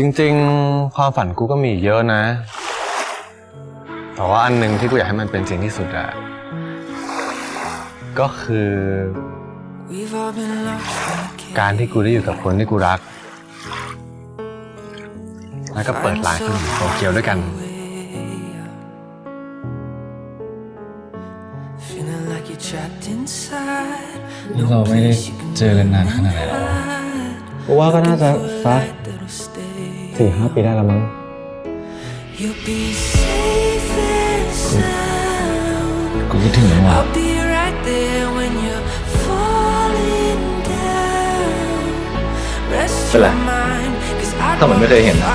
จริงๆ ความฝันกูก็มีเยอะนะ แต่ว่าอันหนึ่งที่กูอยากให้มันเป็นจริงที่สุดอะก็คือ การที่กูได้อยู่กับคนที่กูรัก แล้วก็เปิดร้านขึ้นมโตเกียวด้วยกันนี่เราไม่ได้เจอกันนานขนาดไหนแล้วกูว่าก็น่าจะสักสี่ห้าปีได้แล้วมั้งกูคิดถึงว่ะเป็นไรถ้ามันไม่เคยเห็นนะ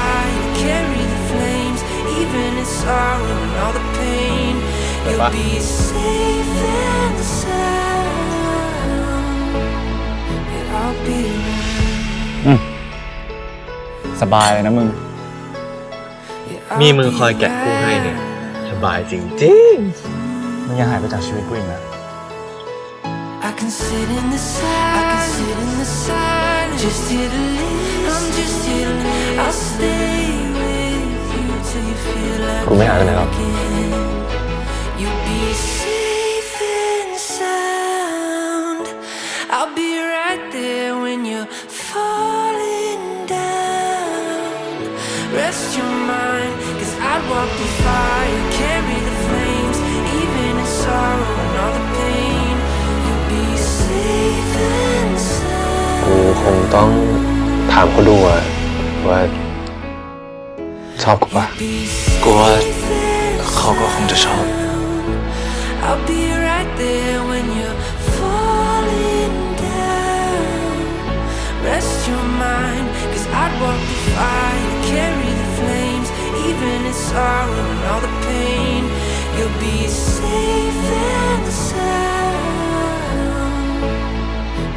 ไปปะอืมสบายเลยนะมึง มีมึงคอยแกะกุ้งให้เนี่ย สบายจริงจริงมึงยังหายไปจากชีวิตกูอีกนะ I can sit in the sun, I can sit in the sun, just here to live, I'm just here to live. I'll stay with you till you feel like. กูไม่หายไปไหนหรอก you're Cause I'd walk the fire, carry the flames Even in sorrow and all the pain You'll be safe and sound i I'll be right there when you're falling down Rest your mind, cause I'd walk the fire and sorrow and all the pain. You'll be safe and sound.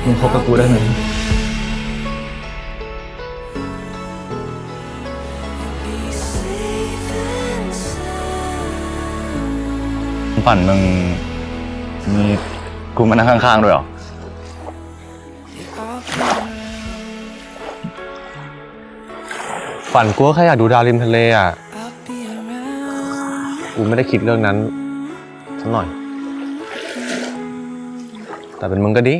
มึงคบกับกูได้ไหม Be safe and sound. ฝันมึงมีกูมานั่งข้างๆ ด้วยเหรอ I'll be around. ฝันกูก็แค่อยากดูดาวริมทะเลอ่ะกูไม่ได้คิดเรื่องนั้นสักหน่อย แต่เป็นมึงก็ดี